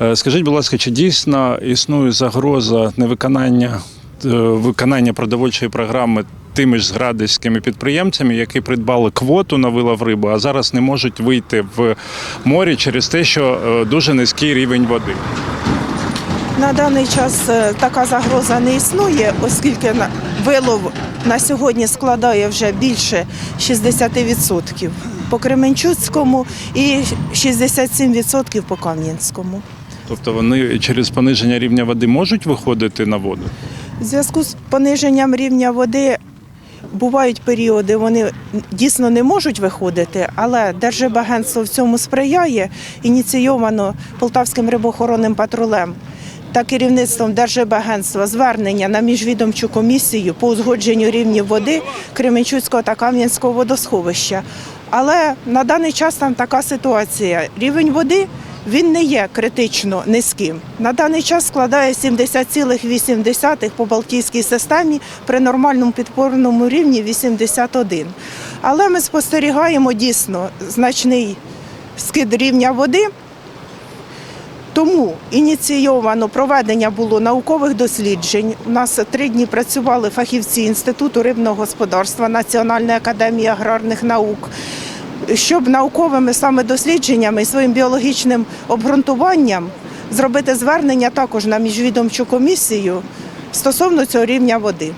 Е, Скажіть, будь ласка, чи дійсно існує загроза невиконання е, виконання продовольчої програми тими ж зградівськими підприємцями, які придбали квоту на вилов риби, а зараз не можуть вийти в море через те, що е, дуже низький рівень води? На даний час така загроза не існує, оскільки вилов на сьогодні складає вже більше 60% по Кременчуцькому і 67% по Кам'янському. Тобто вони через пониження рівня води можуть виходити на воду? В зв'язку з пониженням рівня води бувають періоди, вони дійсно не можуть виходити, але Держибагентство в цьому сприяє, ініційовано Полтавським рибоохоронним патрулем та керівництвом Держибагентства звернення на міжвідомчу комісію по узгодженню рівнів води Кременчуцького та Кам'янського водосховища. Але на даний час там така ситуація. Рівень води він не є критично низьким. На даний час складає 70,8 по Балтійській системі при нормальному підпорному рівні 81. Але ми спостерігаємо дійсно значний скид рівня води. Тому ініційовано проведення було наукових досліджень. У нас три дні працювали фахівці Інституту рибного господарства Національної академії аграрних наук. Щоб науковими саме дослідженнями і своїм біологічним обґрунтуванням зробити звернення також на міжвідомчу комісію стосовно цього рівня води.